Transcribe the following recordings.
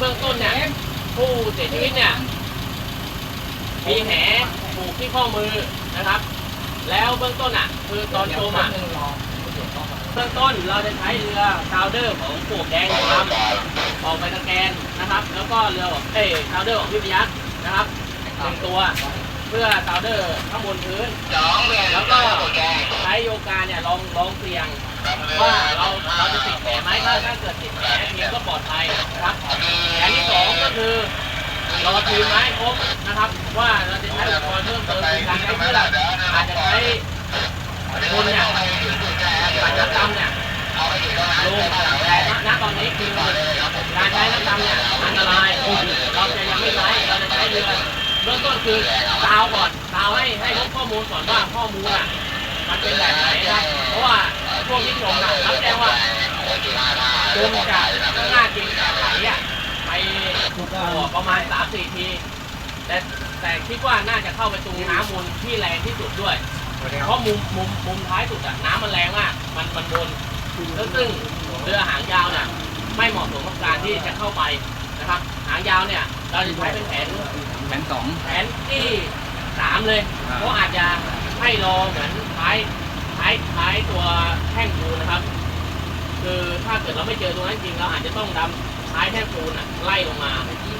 เบื้องต้นเนี่ยผู้เสียชีวิตเนี่ยมีแผลผูกที่ข้อมือนะครับ แล้วเบื้องต้นอะ คือตอนจมอะเบื้องต้นเราจะใช้เรือชาวเดอร์ของปลวกแดงนะครับออกไปตะแกนนะครับ แล้วก็เรือของเอ้ชาวเดอร์ของพิพยักษ์นะครับหนึ่งตัว เพื่อคาวเดอร์ข้างบนพื้นแล้วก็ใช้โยกาเนี่ยลองลองเสี่ยง ว่าเราเราจะติดแผลไหมถ้าถ้าเกิดติดแผลเพียงก็ปลอดภัยนะครับแผนที่สองก็คือรอทีมไม้ครบนะครับ ว่าเราจะใช้อุปกรณ์เพิ่มเติมคือการใช้เชือกอาจจะใช้คนเนี่ยปัดน้ำดำเนี่ยลงแต่ณตอนนี้คือการใช้น้ำดำเนี่ยอันตรายเราจะยังไม่ใช้เราจะใช้เรือ เบื้องต้นคือซาวก่อนซาวให้ให้ข้อมูลก่อนว่าข้อมูลอะมันเป็นแบบไหนนะเพราะว่าช่วงที่จมน่ะรับแจ้งว่าจมจากข้างหน้าจริงจากไหลอะไปบ่อประมาณสามสี่ที แต่แต่คิดว่าน่าจะเข้าไปตรงน้ำมูลที่แรงที่สุดด้วย เพราะมุมมุมมุมท้ายสุดอะน้ำมันแรงมาก มันมันบนแล้วซึ่งเรือหางยาวเนี่ยไม่เหมาะสมกับการที่จะเข้าไปนะครับ หางยาวเนี่ยเราจะใช้เป็นแผน แผนสองแผนที่สามเลยอ่าเพราะอาจจะให้รอเหมือนท้ายท้ายท้ายตัวแท่งปูนนะครับ คือถ้าเกิดเราไม่เจอตรงนั้นจริงเราอาจจะต้องดำท้ายแท่งปูนอะไล่ลงมา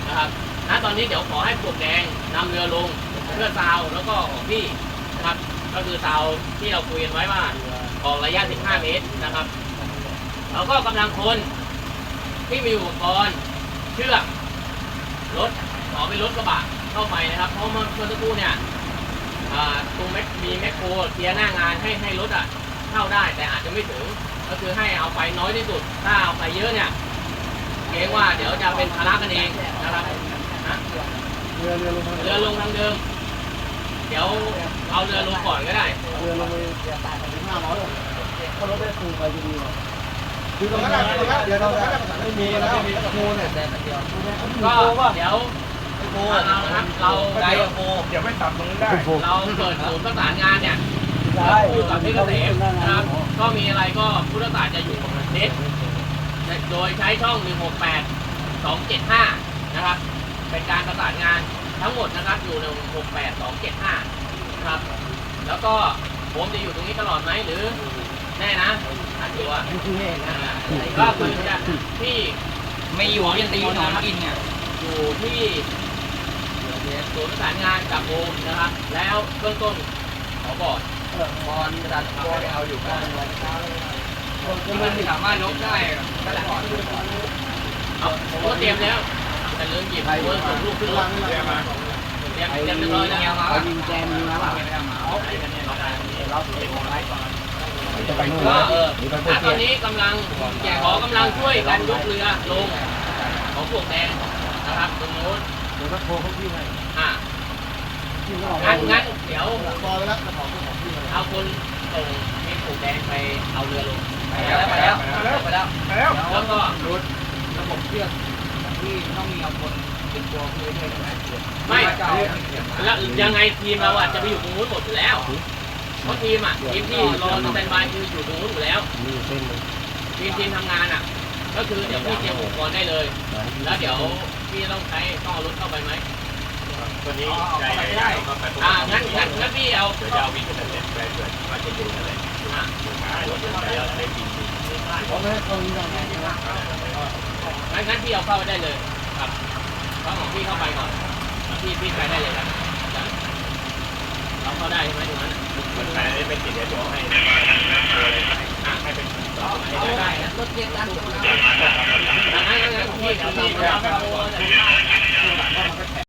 นะครับณตอนนี้เดี๋ยวขอให้ปลวกแดงนำเรือลงเพื่อซาวแล้วก็ของพี่นะครับ ก็คือซาวที่เราคุยกันไว้ว่าออกระยะ 15 เมตรนะครับแล้วก็กำลังคนที่มีอุปกรณ์เชือกรถขอเป็นรถกระบะ เข้าไปนะครับเพราะเมื่อเมื่อสักครู่เนี่ยอ่าตรงแมคมีแมคโครเคลียร์หน้างานให้ให้รถอะเข้าได้แต่อาจจะไม่ถึงก็คือให้เอาไปน้อยที่สุด ถ้าเอาไปเยอะเนี่ยเกรงว่าเดี๋ยวจะเป็นภาระกันเองนะครับนะเรือเรือลงมาเรือลงทางเดิม เดี๋ยวเอาเรือลงก่อนก็ได้ เรือลงไปห้าร้อยถ้ารถได้ครูไปจะดีกว่าคือตรงนั้นตรงนั้นเดี๋ยวเราไม่มีแล้วโมเนี่ยก็เดี๋ยวเอานะ ครับเราได้เราโฟเดี๋ยวไม่ตัดตรงนี้ได้เราเปิดศูนย์ประสานงานเนี่ยได้คู่กับพี่เกษมนะครับ ก็มีอะไรก็พุทธศาสตร์จะอยู่กับเน็ตโดยใช้ช่อง 168 275 นะครับ เป็นการประสานงานทั้งหมดนะครับอยู่ใน 168 275นะครับ แล้วก็ผมจะอยู่ตรงนี้ตลอดไหมหรือแน่นะอันตัวก็คือจะที่ไม่อยู่ยันตีหนอนกินเนี่ยอยู่ที่ ศูนย์ประสานงานกับโอมนะครับ แล้วเบื้องต้นขอบอกบอลกระดาษบอลเอาอยู่บ้านมันสามารถยกได้ก็ได้เอาผมก็เตรียมแล้วแต่ลืมหยิบเวิร์ส่งลูกขึ้นรถเตรียมเตรียมเรียบร้อยแล้วเอายิงแจมยิงมาเปล่าเอาไปกันเนี่ยเราได้เราถือไว้ก่อนก็เออตอนนี้กำลังขอกำลังช่วยกันยกเรือลงของพวกแดงนะครับตรงโน้น ดี๋ยวก็โทรเขาพี่ให้อะพี่ก็ออกงั้นงั้นเดี๋ยวบอลแล้วของของพี่เอาคนส่งให้ผูกแดงไปเอาเรือลงไปแล้วไปแล้วไปแล้วแล้วแล้วก็รุดระบบเชือกที่ต้องมีเอาคนเป็นตัวพื้นด้วยนะไม่จะเอาแล้วยังไงทีมเราอะจะไปอยู่ตรงนู้นหมดอยู่แล้วเพราะทีมอะทีมที่รอสแตนบายคืออยู่ตรงนู้นอยู่แล้วนี่เส้นเลยทีมทีมทำงานอะ ก็คือเดี๋ยวพี่เตรียมอุปกรณ์ได้เลย แล้วเดี๋ยว พี่ต้องใช้ต้องเอารถเข้าไปไหมตัวนี้เอาเข้าไปไม่ได้อ่างั้นงั้นงั้นพี่เอาจะเอาวิ่งกันเสร็จไปเกิดว่าจะอยู่อะไรอะหารถแล้วได้บินเพราะไม่ให้คนนี้ทำงานนะงั้นงั้นพี่เอาเข้าไปได้เลยครับเพราะของพี่เข้าไปก่อนแล้วพี่พี่ไปได้เลยครับได้เราเข้าได้ใช่ไหมตรงนั้นมันไปได้เป็นติดเดี๋ยวให้อะให้เป็นต่อให้เอาได้ได้นะรถเกียร์ดันตัวงั้นงั้น Yeah.